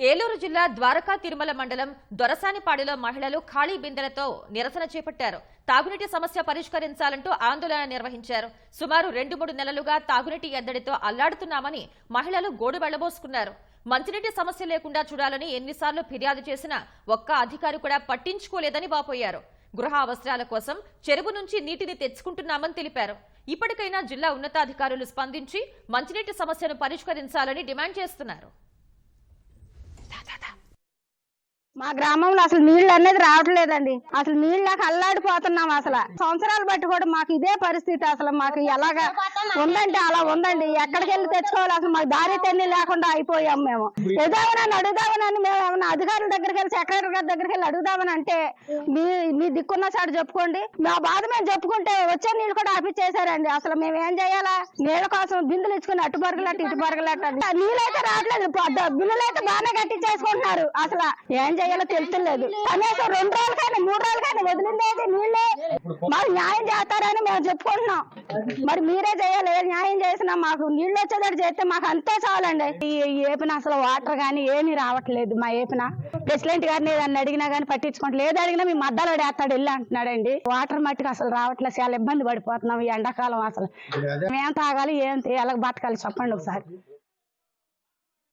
ఏలూరు జిల్లా ద్వారకా తిరుమల మండలం దొరసానిపాడులో మహిళలు ఖాళీ బిందెలతో నిరసన చేపట్టారు. తాగునీటి సమస్య పరిష్కరించాలంటూ ఆందోళన నిర్వహించారు. సుమారు రెండు మూడు నెలలుగా తాగునీటి ఎద్దడితో అల్లాడుతున్నామని మహిళలు గోడు వెళ్ళబోసుకున్నారు. మంచినీటి సమస్య లేకుండా చూడాలని ఎన్నిసార్లు ఫిర్యాదు చేసినా ఒక్క అధికారి కూడా పట్టించుకోలేదని వాపోయారు. గృహ అవసరాల కోసం చెరువు నుంచి నీటిని తెచ్చుకుంటున్నామని తెలిపారు. ఇప్పటికైనా జిల్లా ఉన్నతాధికారులు స్పందించి మంచినీటి సమస్యను పరిష్కరించాలని డిమాండ్ చేస్తున్నారు. మా గ్రామంలో అసలు నీళ్ళు అనేది రావట్లేదండి. అసలు నీళ్ళకి అల్లాడిపోతున్నాం అసలు. సంవత్సరాలు బట్టి కూడా మాకు ఇదే పరిస్థితి అసలు మాకు ఎలాగా ఉందంటే అలా ఉందండి. ఎక్కడికి వెళ్ళి తెచ్చుకోవాలి? అసలు మాకు దారి తెన్ని లేకుండా అయిపోయాం మేము. ఏదామని అడుగుదామని మేము ఏమన్నా అధికారుల దగ్గరికి వెళ్ళి సెక్రటరీ గారి దగ్గరికి వెళ్ళి అడుగుదామని అంటే మీ మీ దిక్కున్న సార్ చెప్పుకోండి. మా బాధ మేము చెప్పుకుంటే వచ్చే నీళ్ళు కూడా ఆపిచ్చేసారండి అసలు మేము ఏం చేయాలా? నీళ్ళ కోసం బిందులు ఇచ్చుకుని అటు పరుగులట్టు ఇటు పరుగులట్టు అని. నీళ్ళు అయితే రావట్లేదు బిల్లులు అయితే బాగానే కట్టించేసుకుంటున్నారు. అసలు ఏం చేయాలో తెలుస్తలేదు. కనీసం రెండు రోజులకైనా మాకు న్యాయం చేస్తారని మేము చెప్పుకుంటున్నాం. మరి మీరే చేయాలి న్యాయం చేసినా మాకు నీళ్ళు వచ్చేటట్టు చేస్తే మాకు అంతే చాలండి. ఈ ఈ ఏపిన అసలు వాటర్ కానీ ఏమీ రావట్లేదు మా ఏపిన. ప్రెసిడెంట్ గారిని ఏదన్నా అడిగినా కానీ పట్టించుకోవట్లేదు ఏది అడిగినా మీ మద్దలు వేస్తాడు వెళ్ళి అంటున్నాడండి. వాటర్ మట్టుకు అసలు రావట్లేదు చాలా ఇబ్బంది పడిపోతున్నాం ఈ ఎండాకాలం అసలు. మేము తాగాలి ఏం ఎలా బతకాలి చెప్పండి ఒకసారి.